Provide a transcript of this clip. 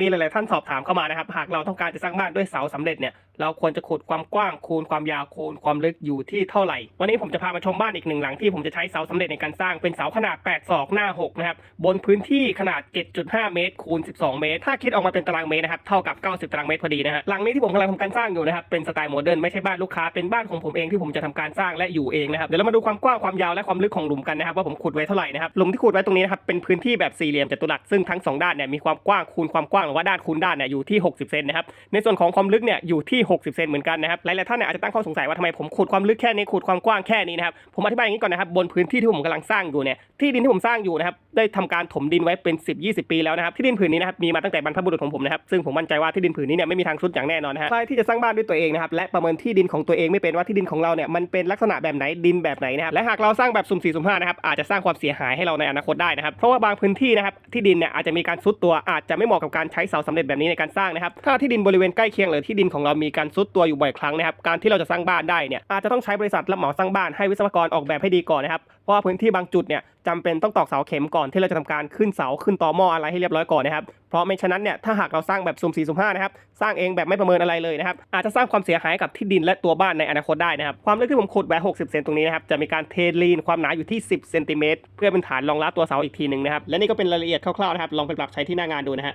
มีหลาย ๆ ท่านสอบถามเข้ามานะครับ หากเราต้องการจะสร้างบ้านด้วยเสาสำเร็จเนี่ย เราควรจะขุดความกว้างคูณความยาวคูณความลึกอยู่ที่เท่าไหร่ วันนี้ผมจะพามาชมบ้านอีกหนึ่งหลังที่ผมจะใช้เสาสำเร็จในการสร้างเป็นเสาขนาด 8 ศอกหน้า 6 นะครับ บนพื้นที่ขนาด 7.5 เมตรคูณ 12 เมตร ถ้าคิดออกมาเป็นตารางเมตรนะครับ เท่ากับ 90 ตารางเมตรพอดีนะฮะ หลังนี้ที่ผมกำลังทำการสร้างอยู่นะครับ เป็นสไตล์โมเดิร์นไม่ใช่บ้านลูกค้า เป็นบ้านของผมเองที่ผมจะทำการสร้างและอยู่เองนะครับ เดี๋ยวเรามาดูความกว้างความยาวและความลึกของหลุมกันนะครับว่าผมขุดไว้เท่าไหร่นะครับ หลุมที่ขุดไว้ตรงนี้นะครับ เป็นพื้นที่แบบสี่เหลี่ยมจัตุรัส ซึ่งทั้งสองด้านเนี่ยมีความกว้างคูณความกว้างหรือว่าด้านคูณด้านเนี่ยอยู่ที่ 60 เซนนะครับ ในส่วนของความลึกเนี่ยอยู่ที่60 เซนเหมือนกันนะครับหลายๆท่านเนี่ยอาจจะตั้งข้อสงสัยว่าทำไมผมขุดความลึกแค่นี้ขุดความกว้างแค่นี้นะครับผมอธิบายอย่างนี้ก่อนนะครับบนพื้นที่ที่ผมกำลังสร้างอยู่เนี่ยที่ดินที่ผมสร้างอยู่นะครับได้ทำการถมดินไว้เป็น 10 20 ปีแล้วนะครับที่ดินผืนนี้นะครับมีมาตั้งแต่บรรพบุรุษของผมนะครับซึ่งผมมั่นใจว่าที่ดินผืนนี้เนี่ยไม่มีทางทรุดอย่างแน่นอนนะฮะใครที่จะสร้างบ้านด้วยตัวเองนะครับและประเมินที่ดินของตัวเองไม่เป็นว่าที่ดินของเราเนี่ยมันเป็นลักษณะแบบไหนดินแบบไหนนะครับและหากเราสร้างแบบสุ่มสี่สุ่มห้านะครับอาจจะสร้างความเสียหายให้เราในอนาคตได้นะครับเพราะว่าบางพื้นที่นะครับที่ดินเนี่ยอาจจะมีการซุดตัวอาจจะไม่เหมาะกับการใช้เสาสำเร็จแบบนี้ในการสร้างนะครับถ้าที่ดินบริเวณใกล้เคียงหรือที่ดินของเรามีการซุดตัวอยู่บ่อยครั้งนะครับการที่เราจะสร้างบ้านได้เนี่ยอาจจะต้องใช้บริษัทรับเหมาสร้างบ้านให้วิศวกรออกแบบให้ดีก่อนนะครับเพราะว่าพื้นที่บางจุดเนี่ยจำเป็นต้องตอกเสาเข็มก่อนที่เราจะทำการขึ้นเสาขึ้นต่อหม้ออะไรให้เรียบร้อยก่อนนะครับเพราะไม่ฉะนั้นเนี่ยถ้าหากเราสร้างแบบสุ่มสี่สุ่มห้านะครับสร้างเองแบบไม่ประเมินอะไรเลยนะครับอาจจะสร้างความเสียหายกับที่ดินและตัวบ้านในอนาคตได้นะครับความลึกที่ผมขุดไว้60 เซนตรงนี้นะครับจะมีการเทลีนความหนาอยู่ที่ 10 เซนติเมตรเพื่อเป็นฐานรองรับตัวเสาอีกทีหนึ่งนะครับและนี่ก็เป็นรายละเอียดคร่าวๆนะครับลองไปปรับใช้ที่หน้างานดูนะฮะ